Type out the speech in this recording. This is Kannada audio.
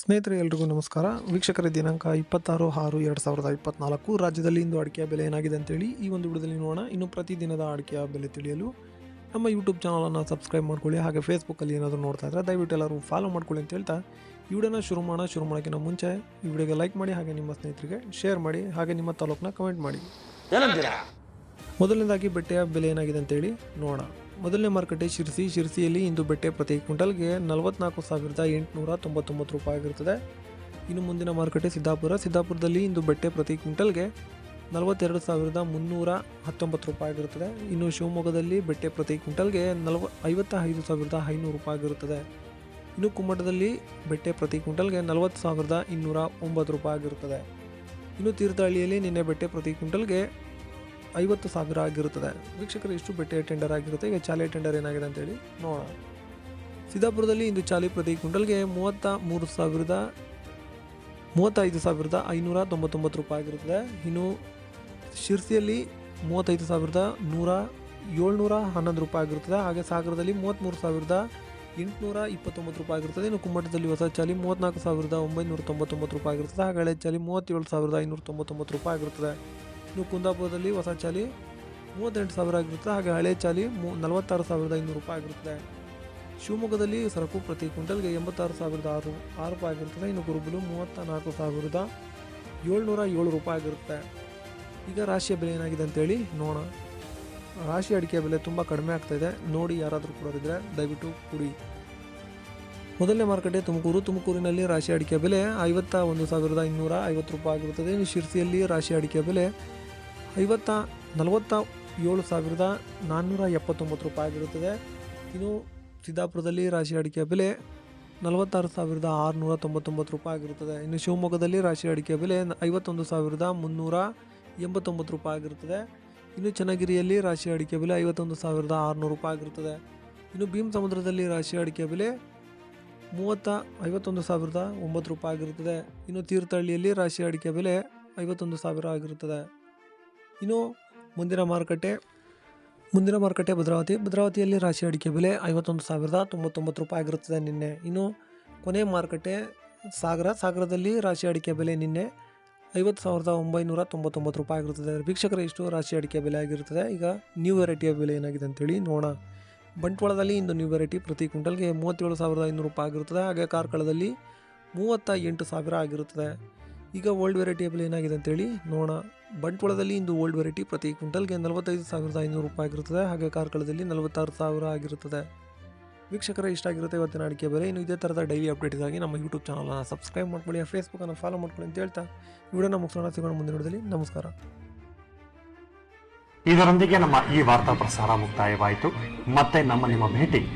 ಸ್ನೇಹಿತರೆ ಎಲ್ರಿಗೂ ನಮಸ್ಕಾರ. ವೀಕ್ಷಕರ ದಿನಾಂಕ ಇಪ್ಪತ್ತಾರು ಆರು ಎರಡು ಸಾವಿರದ ಇಪ್ಪತ್ನಾಲ್ಕು. ರಾಜ್ಯದಲ್ಲಿ ಇಂದು ಅಡಿಕೆಯ ಬೆಲೆ ಏನಾಗಿದೆ ಅಂತೇಳಿ ಈ ಒಂದು ವಿಡಿಯೋದಲ್ಲಿ ನೋಡೋಣ. ಇನ್ನು ಪ್ರತಿದಿನದ ಅಡಿಕೆಯ ಬೆಲೆ ತಿಳಿಯಲು ನಮ್ಮ ಯೂಟ್ಯೂಬ್ ಚಾನಲನ್ನು ಸಬ್ಸ್ಕ್ರೈಬ್ ಮಾಡ್ಕೊಳ್ಳಿ. ಹಾಗೆ ಫೇಸ್ಬುಕ್ಕಲ್ಲಿ ಏನಾದರೂ ನೋಡ್ತಾ ಇದ್ದರೆ ದಯವಿಟ್ಟು ಎಲ್ಲರೂ ಫಾಲೋ ಮಾಡ್ಕೊಳ್ಳಿ ಅಂತ ಹೇಳ್ತಾ ಈ ವಿಡಿಯೋನ ಶುರು ಮಾಡೋಣ. ಶುರು ಮಾಡೋಕ್ಕಿಂತ ಮುಂಚೆ ಈ ವಿಡಿಯೋಗೆ ಲೈಕ್ ಮಾಡಿ ಹಾಗೆ ನಿಮ್ಮ ಸ್ನೇಹಿತರಿಗೆ ಶೇರ್ ಮಾಡಿ ಹಾಗೆ ನಿಮ್ಮ ತಾಲೂಕನ್ನ ಕಮೆಂಟ್ ಮಾಡಿ. ಮೊದಲನೇದಾಗಿ ಬೆಟ್ಟೆಯ ಬೆಲೆ ಏನಾಗಿದೆ ಅಂತೇಳಿ ನೋಡೋಣ. ಮೊದಲನೇ ಮಾರುಕಟ್ಟೆ ಶಿರ್ಸಿ. ಶಿರ್ಸಿಯಲ್ಲಿ ಇಂದು ಬೆಟ್ಟೆ ಪ್ರತಿ ಕ್ವಿಂಟಲ್ಗೆ ನಲವತ್ನಾಲ್ಕು ಸಾವಿರದ ಎಂಟುನೂರ ತೊಂಬತ್ತೊಂಬತ್ತು ರೂಪಾಯಿ ಆಗಿರುತ್ತದೆ. ಇನ್ನು ಮುಂದಿನ ಮಾರುಕಟ್ಟೆ ಸಿದ್ದಾಪುರ. ಸಿದ್ದಾಪುರದಲ್ಲಿ ಇಂದು ಬೆಟ್ಟೆ ಪ್ರತಿ ಕ್ವಿಂಟಲ್ಗೆ ನಲವತ್ತೆರಡು ಸಾವಿರದ ಮುನ್ನೂರ ಹತ್ತೊಂಬತ್ತು ರೂಪಾಯಿ ಆಗಿರುತ್ತದೆ. ಇನ್ನು ಶಿವಮೊಗ್ಗದಲ್ಲಿ ಬೆಟ್ಟೆ ಪ್ರತಿ ಕ್ವಿಂಟಲ್ಗೆ ನಲವ ಐವತ್ತ ಐದು ಸಾವಿರದ ಐನೂರು ರೂಪಾಯಿ ಆಗಿರುತ್ತದೆ. ಇನ್ನು ಕುಮ್ಮಟದಲ್ಲಿ ಬೆಟ್ಟೆ ಪ್ರತಿ ಕ್ವಿಂಟಲ್ಗೆ ನಲವತ್ತು ಸಾವಿರದ ಇನ್ನೂರ ಒಂಬತ್ತು ರೂಪಾಯಿ ಆಗಿರುತ್ತದೆ. ಇನ್ನು ತೀರ್ಥಹಳ್ಳಿಯಲ್ಲಿ ನಿನ್ನೆ ಬೆಟ್ಟೆ ಪ್ರತಿ ಕ್ವಿಂಟಲ್ಗೆ ಐವತ್ತು ಸಾವಿರ ಆಗಿರುತ್ತದೆ. ವೀಕ್ಷಕರು ಎಷ್ಟು ಬೆಟ್ಟೆ ಟೆಂಡರ್ ಆಗಿರುತ್ತೆ. ಈಗ ಚಾಲಿ ಟೆಂಡರ್ ಏನಾಗಿದೆ ಅಂತೇಳಿ ನೋಡೋಣ. ಸಿದ್ದಾಪುರದಲ್ಲಿ ಇಂದು ಚಾಲಿ ಪ್ರತಿ ಕ್ವಿಂಟಲ್ಗೆ ಮೂವತ್ತ ಮೂರು ಸಾವಿರದ, ಮೂವತ್ತೈದು ಸಾವಿರದ ಐನೂರ ತೊಂಬತ್ತೊಂಬತ್ತು ರೂಪಾಯಿ ಆಗಿರುತ್ತದೆ. ಇನ್ನು ಶಿರ್ಸಿಯಲ್ಲಿ ಮೂವತ್ತೈದು ಸಾವಿರದ ನೂರ ಏಳ್ನೂರ ಹನ್ನೊಂದು ರೂಪಾಯಿ ಆಗಿರುತ್ತದೆ. ಹಾಗೆ ಸಾಗರದಲ್ಲಿ ಮೂವತ್ತ್ಮೂರು ಸಾವಿರದ ಎಂಟುನೂರ ಇಪ್ಪತ್ತೊಂಬತ್ತು ರೂಪಾಯಿ ಆಗಿರುತ್ತದೆ. ಇನ್ನು ಕುಮ್ಮಟದಲ್ಲಿ ಹೊಸ ಚಾಲಿ ಮೂವತ್ತ್ನಾಲ್ಕು ಸಾವಿರದ ಒಂಬೈನೂರ ತೊಂಬತ್ತೊಂಬತ್ತು ರೂಪಾಯಿ ಆಗಿರುತ್ತದೆ. ಹಾಗೆ ಹಳೆ ಚಾಲಿ ಮೂವತ್ತೇಳು ಸಾವಿರದ ಐನೂರ ತೊಂಬತ್ತೊಂಬತ್ತು ರೂಪಾಯಿ ಆಗಿರುತ್ತದೆ. ಇನ್ನು ಕುಂದಾಪುರದಲ್ಲಿ ಹೊಸ ಚಾಲಿ ಮೂವತ್ತೆಂಟು ಸಾವಿರ ಆಗಿರುತ್ತೆ, ಹಾಗೆ ಹಳೆ ಚಾಲಿ ಮೂ ನಲವತ್ತಾರು ಸಾವಿರದ ಐನೂರು ರೂಪಾಯಿ ಆಗಿರುತ್ತೆ. ಶಿವಮೊಗ್ಗದಲ್ಲಿ ಸರಕು ಪ್ರತಿ ಕ್ವಿಂಟಲ್ಗೆ ಎಂಬತ್ತಾರು ಸಾವಿರದ ಆರು ಆರು ರೂಪಾಯಿ ಆಗಿರುತ್ತದೆ. ಇನ್ನು ಗುರುಬಲು ಮೂವತ್ತ ನಾಲ್ಕು ಸಾವಿರದ ಏಳ್ನೂರ ಏಳು ರೂಪಾಯಿ ಆಗಿರುತ್ತೆ. ಈಗ ರಾಶಿಯ ಬೆಲೆ ಏನಾಗಿದೆ ಅಂತೇಳಿ ನೋಡೋಣ. ರಾಶಿ ಅಡಿಕೆ ಬೆಲೆ ತುಂಬ ಕಡಿಮೆ ಆಗ್ತಾಯಿದೆ ನೋಡಿ ಯಾರಾದರೂ ಕೊಡೋರಿದ್ರೆ ದಯವಿಟ್ಟು ಕೊಡಿ. ಮೊದಲನೇ ಮಾರುಕಟ್ಟೆ ತುಮಕೂರು. ತುಮಕೂರಿನಲ್ಲಿ ರಾಶಿ ಅಡಿಕೆ ಬೆಲೆ ಐವತ್ತ ಒಂದು ಸಾವಿರದ ಇನ್ನೂರ ಐವತ್ತು ರೂಪಾಯಿ ಆಗಿರುತ್ತದೆ. ಇನ್ನು ಶಿರ್ಸಿಯಲ್ಲಿ ರಾಶಿ ಅಡಿಕೆ ಬೆಲೆ ಐವತ್ತ, ನಲವತ್ತ ಏಳು ಸಾವಿರದ ನಾನ್ನೂರ ಎಪ್ಪತ್ತೊಂಬತ್ತು ರೂಪಾಯಿ ಆಗಿರುತ್ತದೆ ಇನ್ನು ಸಿದ್ದಾಪುರದಲ್ಲಿ ರಾಶಿ ಅಡಿಕೆ ಬೆಲೆ ನಲವತ್ತಾರು ಸಾವಿರದ ಆರುನೂರ ತೊಂಬತ್ತೊಂಬತ್ತು ರೂಪಾಯಿ ಆಗಿರುತ್ತದೆ. ಇನ್ನು ಶಿವಮೊಗ್ಗದಲ್ಲಿ ರಾಶಿ ಅಡಿಕೆ ಬೆಲೆ ಐವತ್ತೊಂದು ಸಾವಿರದ ಮುನ್ನೂರ ಎಂಬತ್ತೊಂಬತ್ತು ರೂಪಾಯಿ ಆಗಿರುತ್ತದೆ. ಇನ್ನು ಚನ್ನಗಿರಿಯಲ್ಲಿ ರಾಶಿ ಅಡಿಕೆ ಬೆಲೆ ಐವತ್ತೊಂದು ಸಾವಿರದ ಆರುನೂರು ರೂಪಾಯಿ ಆಗಿರುತ್ತದೆ. ಇನ್ನು ಭೀಮ್ ಸಮುದ್ರದಲ್ಲಿ ರಾಶಿ ಅಡಿಕೆ ಬೆಲೆ ಮೂವತ್ತ, ಐವತ್ತೊಂದು ಸಾವಿರದ ಒಂಬತ್ತು ರೂಪಾಯಿ ಆಗಿರುತ್ತದೆ. ಇನ್ನು ತೀರ್ಥಹಳ್ಳಿಯಲ್ಲಿ ರಾಶಿ ಅಡಿಕೆ ಬೆಲೆ ಐವತ್ತೊಂದು ಸಾವಿರ ಆಗಿರುತ್ತದೆ. ಇನ್ನು ಮುಂದಿನ ಮಾರುಕಟ್ಟೆ ಮುಂದಿನ ಮಾರುಕಟ್ಟೆ ಭದ್ರಾವತಿ. ಭದ್ರಾವತಿಯಲ್ಲಿ ರಾಶಿ ಅಡಿಕೆ ಬೆಲೆ ಐವತ್ತೊಂದು ಸಾವಿರದ ತೊಂಬತ್ತೊಂಬತ್ತು ರೂಪಾಯಿ ಆಗಿರುತ್ತದೆ ನಿನ್ನೆ. ಇನ್ನು ಕೊನೆ ಮಾರುಕಟ್ಟೆ ಸಾಗರ, ಸಾಗರದಲ್ಲಿ ರಾಶಿ ಅಡಿಕೆ ಬೆಲೆ ನಿನ್ನೆ ಐವತ್ತು ಸಾವಿರದ ಒಂಬೈನೂರ ತೊಂಬತ್ತೊಂಬತ್ತು ರೂಪಾಯಿ ಆಗಿರುತ್ತದೆ. ವೀಕ್ಷಕರ, ಇಷ್ಟು ರಾಶಿ ಅಡಿಕೆ ಬೆಲೆ ಆಗಿರುತ್ತದೆ. ಈಗ ನ್ಯೂ ವೆರೈಟಿಯ ಬೆಲೆ ಏನಾಗಿದೆ ಅಂತೇಳಿ ನೋಡೋಣ. ಬಂಟ್ವಾಳದಲ್ಲಿ ಇಂದು ನ್ಯೂ ವೆರೈಟಿ ಪ್ರತಿ ಕ್ವಿಂಟಲ್ಗೆ ಮೂವತ್ತೇಳು ಸಾವಿರದ ಐನೂರು ರೂಪಾಯಿ ಆಗಿರುತ್ತದೆ. ಹಾಗೆ ಕಾರ್ಕಳದಲ್ಲಿ ಮೂವತ್ತ ಎಂಟು ಸಾವಿರ ಆಗಿರುತ್ತದೆ. ಈಗ ಓಲ್ಡ್ ವೆರೈಟಿಯ ಬೆಲೆ ಏನಾಗಿದೆ ಅಂತೇಳಿ ನೋಡೋಣ. ಬಂಟ್ವಾಳದಲ್ಲಿ ಇಂದು ಓಲ್ಡ್ ವೆರೈಟಿ ಪ್ರತಿ ಕ್ವಿಂಟಲ್ಗೆ ನಲವತ್ತೈದು ಸಾವಿರದ ಐನೂರು ರೂಪಾಯಿ ಆಗಿರುತ್ತದೆ. ಹಾಗೆ ಕಾರ್ಕಳದಲ್ಲಿ ನಲವತ್ತಾರು ಸಾವಿರ ಆಗಿರುತ್ತದೆ. ವೀಕ್ಷಕರ, ಇಷ್ಟ ಆಗಿರುತ್ತೆ ಇವತ್ತಿನ ಅಡಿಕೆ ಬೆಲೆ. ಇನ್ನು ಇದೇ ಥರದ ಡೈಲಿ ಅಪ್ಡೇಟ್ಗಾಗಿ ನಮ್ಮ ಯೂಟ್ಯೂಬ್ ಚಾನಲ್ನ ಸಬ್ಸ್ಕ್ರೈಬ್ ಮಾಡ್ಕೊಳ್ಳಿ ಫೇಸ್ಬುಕ್ಕನ್ನು ಫಾಲೋ ಮಾಡ್ಕೊಳ್ಳಿ ಅಂತ ಹೇಳ್ತಾ ವಿಡಿಯೋನ ಮುಗಿಸೋಣ. ಸಿಗೋಣ ಮುಂದಿನ ವಿಡಿಯೋದಲ್ಲಿ. ನಮಸ್ಕಾರ. ಇದರೊಂದಿಗೆ ನಮ್ಮ ಈ ವಾರ್ತಾ ಪ್ರಸಾರ ಮುಕ್ತಾಯವಾಯಿತು. ಮತ್ತೆ ನಮ್ಮ ನಿಮ್ಮ ಭೇಟಿ